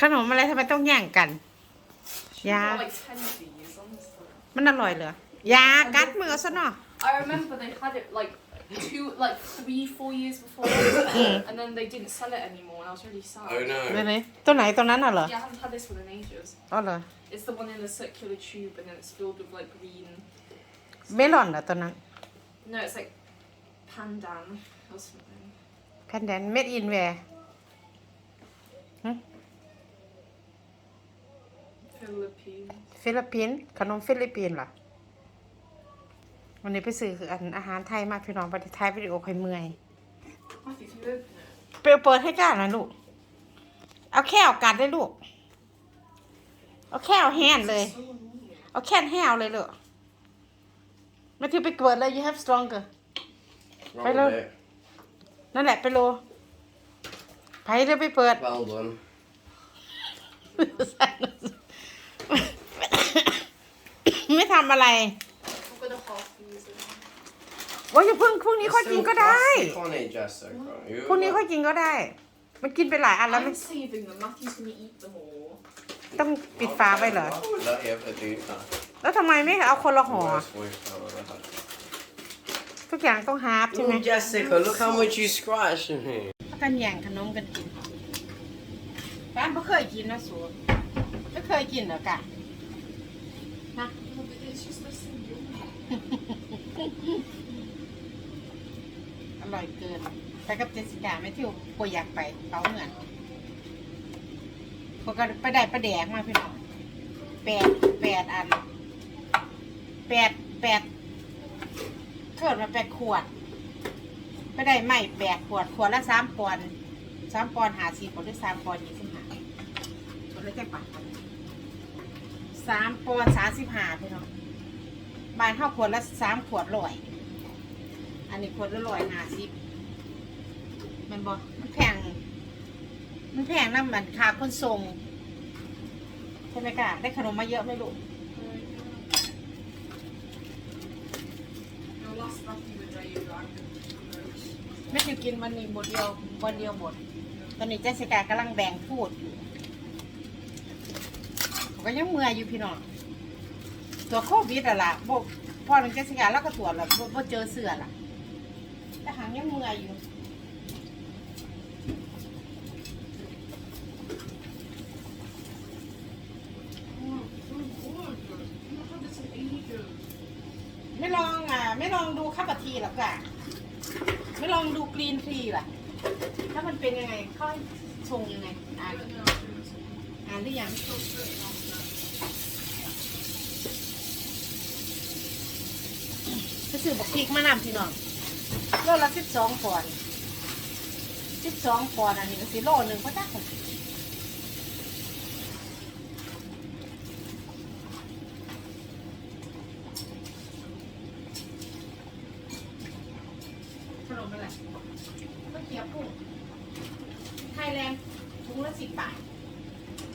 ขนมอะไรทำไมต้องแย่งกัน ยา Got like ten of these, honestly. มันอร่อยเหรอยากัดมือซะหน่อย I remember they had it like two, like three, four years before, and then they didn't sell it anymore, and I was really sad. Oh ไหน no. ไหนตัวไหนตัวนั้นน่ะเหรอ Yeah, I haven't had this one in ages. อ๋อเหรอ It's the one in the circular tube, and then it's filled with like green. เมลอนเหรอตัวนั้น No, it's like pandan or something. แพนเดนเม็ดอินแวร์ Philippines. ฟิลิปปินส์ขนมฟิลิปปินส์เหรอวันนี้ไปซื้อคืออันอาหารไทยมาพี่น้องประเทศไทยวิดีโอคอยเมื่อย Matthew, can you open it? เปิดเปิดให้ก้านะลูก เอาแค่เอากัดได้ลูก เอาแค่เอาแฮนเลย So annoying. เอาแค่แห้วเลยลูกมาที่ไปเปิดเลย you have stronger Roll Hello. it. นั่นแหละไปโลไปเดี๋ยวไปเปิด Well done. ไม่ทำอะไร I'm gonna half use it. ว่าอย่าเพิ่งพรุ่งนี้ค่อย There's กิน still ก็ได้ plastic on it, Jessica. You พรุ่งนี้ค่อยกินก็ได้ มันกินไปหลายอันแล้ว I'm ไม่ saving them. Matthew's gonna eat them all. ต้องปิดฝาไว้เหรอ Why would I ever do that? แล้วทำไมไม่เอาคนละห่อ Worst voice I've ever had. ทุกอย่างต้องฮาร์ฟใช่ไหม Look, Jessica, look how much you scratched in here. กันแย่งขนมกันกินแฟนไม่เคยกินนะสูไม่เคยกินเหรอกะนะ No, but it's just this thing. อร่อยเกินไปกับเจสสิก้าไม่ที่ปอยากไปเขาเหมือนเขาก็ไปได้ประแดกมาพี่น้องแปดแปดอันแปดแปด เกิดมาแปดขวดไปได้ไม่แปดขวดขวดละสามปอนด์สามปอนด์หาสี่ปอนด์หรือสามปอนด์ยี่สิบห้าขวดละแค่ปากสามปอนด์สามสิบห้าพี่น้องบานเท่าขวดละสามขวดร้อย อันนี้ขวดละร้อยหาสิบมันบอกมันแพงมันแพงน้ำมันค่าขนส่งใช่ไหมกะได้ขนมมาเยอะไหมลูก ไม่ได้กินมันนี่หมดเดียววันเดียวหมด ตอนนี้เจสสิกากำลังแบ่งพูดอยู่ผมก็ยังเมื่อยอยู่พี่น้องตัวโควิดอะล่ะบพอหนึ่งเจสสิกาแล้วก็ตรวจแล้วบ่บ่เจอเสือล่ะแต่หางยังเมื่อยอยู่ Oh, so good. I've not had this in ages. ไม่ลองอะ ไม่ลองดูข้าวปะ ทีหรอกอะไม่ลองดูกรีนทีล่ะ ถ้ามันเป็นยังไงเขาให้ชงยังไงอ่านอ่านหรือยัง I'm still sitting on that. ก็ซื้อบอกพริกมะนาวพี่น้องโลละสิบสองปอนด์สิบสองปอนด์อันนี้ก็สิโลหนึ่งก็ได้ขนมอะไรข้าว เกี๊ยวกุ้งไทยแลนด์ถุงละสิบบาท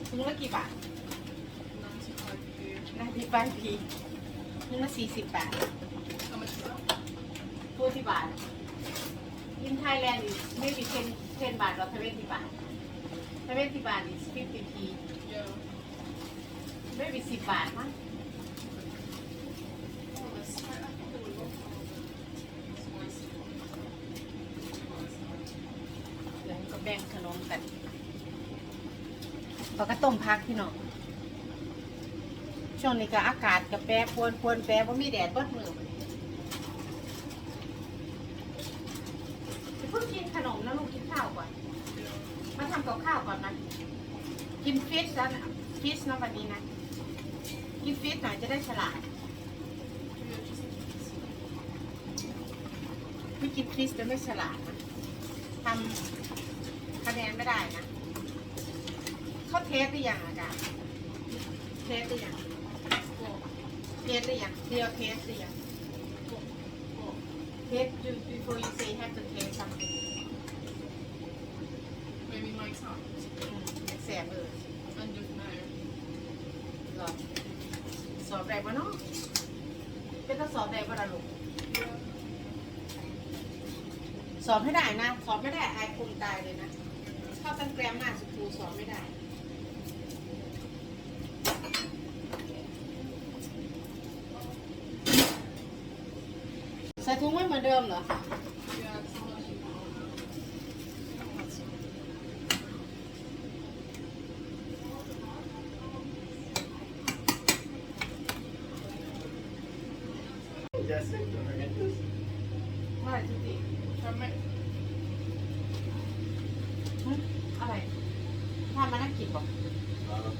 ถุงละกี่บาท 95p. นาทีไปพีถุงละสี่สิบบาท How much is that? 40 baht. In Thailand, it's maybe 10, 10 baht or 70 baht. 70 baht is 50p. Yeah. Maybe 10 baht มั้ง Oh, this. I, I thought they were local. Spicy. เดี๋ยวก็แบ่งขน มกันเขาก็ต้มพักพี่น้องช่วงนี้ก็อากาศก็แปรปรวนปรวนแปรว่ามีแดดเบิดมืออย่าเพิ่งกินขนมนะลูกกินข้าวก่อน มาทำกับข้าวก่อนนะกินฟิชแล้วนะฟิชนะวันนี้นะ กินฟิชหน่อยจะได้ฉลาด Yeah, just eat ไม่กินคริสจะไม่ฉลาดนะทำ คะแนนไม่ได้นะเขาเทสหรือยังอาจารย์เทสหรือยังเทสหรือยังเดียวเทสหรือยังเทส before you say have to taste something Maybe my time. อืมแสบเออ End of May. หรอสอบได้ปะเนาะเป็นต้องสอบได้ปะล่ะลูกสอบไม่ได้นะ สอบไม่ได้อายคุณตายเลยนะ ข้าวตั้งแกรมมาสครูสอนไม่ได้ใส่ถุงไว้เหมือนเดิมเหรอไม่จริงทำไม อะไรทำมานักกิจบอก Uh,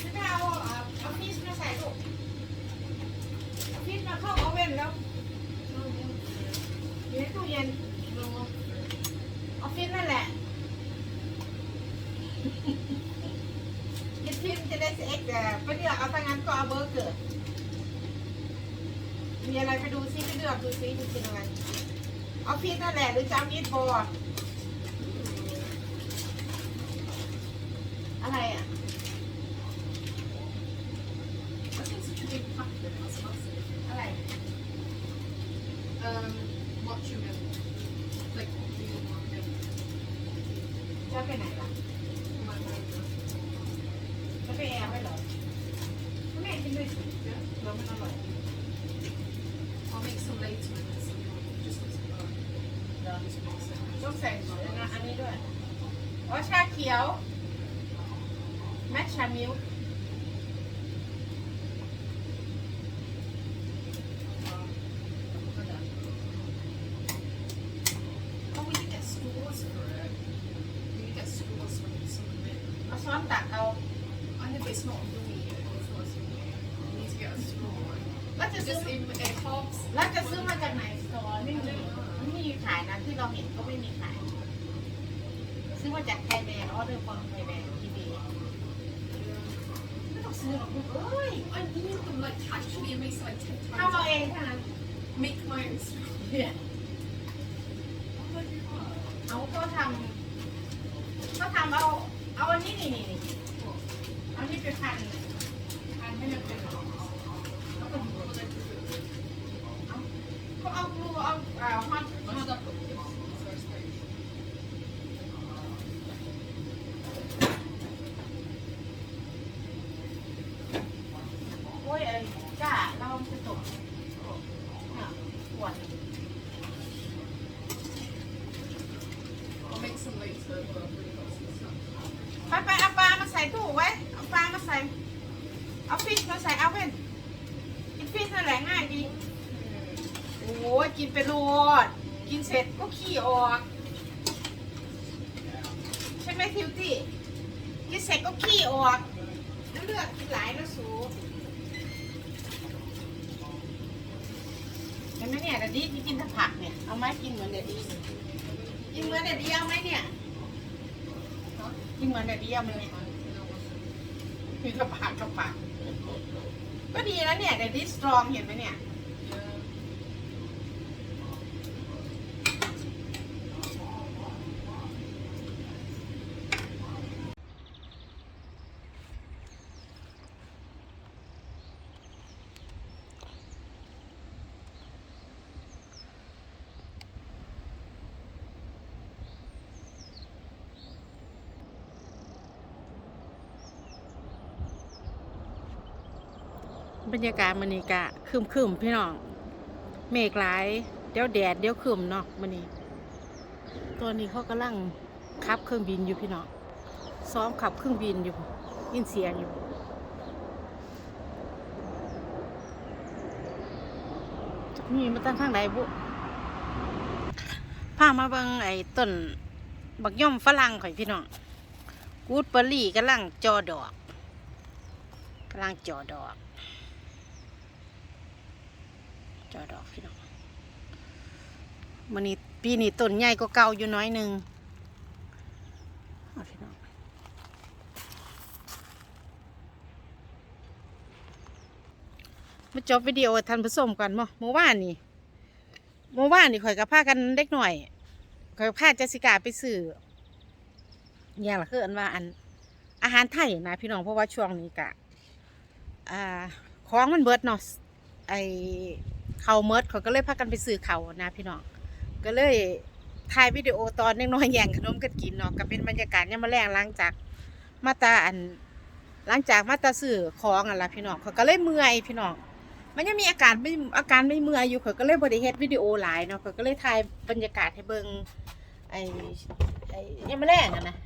ไม่ได้เอาเอาเอาฟีสมาใส่ลูกเอาฟีสมาเข้าเอาเวนแล้วอยู่ตู้เย็นเอาฟีสนั่นแหละกินฟีสจะได้เอ็ก แต่ไปเลือกเอาถ้างั้นก็เอาเบอร์เกอร์มีอะไรไปดูซิไปเลือกดูซิจะกินอะไรเอาฟีสนั่นแหละหรือจะเอามีดบอลอะไรอะ That's in such a big packet. That's massive. อะไร Um, matcha milk. Like real milk. จะไปไหนล่ะ My mum. จะไป แอบไว้เหรอแม่กินด้วยสิเดี๋ยวเราไม่อร่อย I'll make some later. Just as well. เดี๋ยว Just mix it. ต้องใส่นะอันนี้ด้วยอ๋อชาเขียว แมชชามิลค์ Oh, we can get straws for it. We can get straws for some of it. เอาช้อนตักเอา I know but it's not yummy yet. It's not yummy yet. We need to get a straw. แล้วจะซื้อ Just in it helps. แล้วจะซื้อมาจากไหนสตอไม่มีไม่มี ขายนะที่เราเห็นก็ไม่มีขาย ซื้อมาจากไทยแบรนด์ออเดอร์ฟอร์มไทยแบรนด์ทีบีไม่ต้องซื้อหรอกลูกเอ้ย I need them like actually it makes like ten ทำเอา times. เองเท่านั้น Make my own straw. เนี่ย How do I do that? เอาก็ทำก็ทำเอาเอาอันนี้นี่นี่นี่เอานี่ไปพันพันให้มันเป็นแล้วก็ดู What do I do? ก็เอากลูเอาเอาฮอต I should have put this first page. โอ้ยไอ้จ้าเราจะตกเนี่ย ปวด I'll make some later, but I've really got some stuff. ไปไปเอาปลามาใส่ตู้ไว้ เอาปลามาใส่ เอาฟิชมาใส่เอาเว้นกินฟิชนั่นแหละง่ายดี โอ้ยกินไปโลดกินเสร็จก็ขี้ออก ใช่ไหมทิวตี้ กินเสร็จก็ขี้ออกแล้วเลือดกินหลายนะสูเห็ นไหมเนี่ยเดี๋ยวดีที่กินแต่ผักเนี่ย เอาไหมกินเหมือนเดี๋ยวดีกินเหมือนเดี๋ยวดีเอาไหมเนี่ย กินเหมือนเดี๋ยวดีเอาไหมเนี่ยมีถ้าผักกระปากก็ดีแล้วเนี่ยเดี๋ยวดีสตรองเห็นไหมเนี่ย Yeah. บรรยากาศมันนี่กะคืมคืมพี่น้อง เมฆหลาย เดี๋ยวแดดเดี๋ยวคืมเนาะมันนี่ตอนนี้เขากำลังขับเครื่องบินอยู่พี่น้องซ้อมขับเครื่องบินอยู่ยินเสียงอยู่นี่มาตั้งทางไหนบุพามาเบิงไอ้ต้นบักย่อมฝรั่งข่อยพี่น้องกูดเบอร์รี่กำลังจอดอกกำลังจอดอก จ อดอกพี่น้องมันนี้ปีนี้ต้นใหญ่ก็เก่าอยู่น้อยหนึ่งเอาพี่น้องมาจบวิดีโอท่านผู้ชมกันมั้งเมื่อวานนี่เมื่อวานนี่ข่อยกับพากันเล็กหน่อยเคยพาเจสสิกาไปซื้อเนี่ยละคืออันว่าอันอาหารไทยนะพี่น้องเพราะว่าช่วงนี้กะอ่าของมันเบิดเนาะไอ เขาเมิดเขาก็เลยพากันไปซื้อเขานะพี่น้องก็เลยถ่ายวิดีโอตอนน้อยๆแย่งขนมกันกินเนาะก็เป็นบรรยากาศยามมาแรงหลังจากมาตาอันหลังจากมาตาซื้อของอะละพี่น้องเขาก็เลยเมื่อยพี่น้องมันยังมีอาการไม่อาการไม่เมื่อยอยู่เขาก็เลยบริเฮ็ดวิดีโอหลายเนาะเขาก็เลยถ่ายบรรยากาศให้เบิงไอ้ไอ้ยังมาแรงอะนะ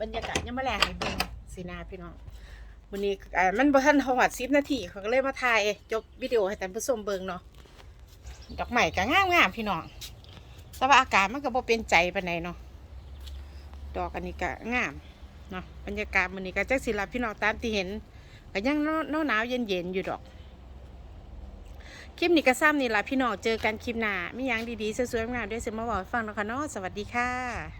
บรรยากาศยังมาแรงให้เบิงสินาพี่น้อง วันนี้อ่ามันบ่ทันหอด10นาทีเขาก็เลยมาถ่ายจบวิดีโอให้ท่านผู้ชมเบิ่งเนาะดอกไม้ก็งามๆพี่น้องแต่ว่าอากาศมันก็บ่เป็นใจปานใดเนาะดอกอันนี้ก็งามเนาะบรรยากาศมื้อนี้ก็จักสิล่ะพี่น้องตามที่เห็นก็ยังหนาวหนาวๆเย็นอยู่ดอกคลิปนี้ก็ซ้ำนี่ละพี่น้องเจอกันคลิปหน้ามีหยังดีๆสวยๆงามด้วยเสมาบอกฟังนะคะเนาะสวัสดีค่ะ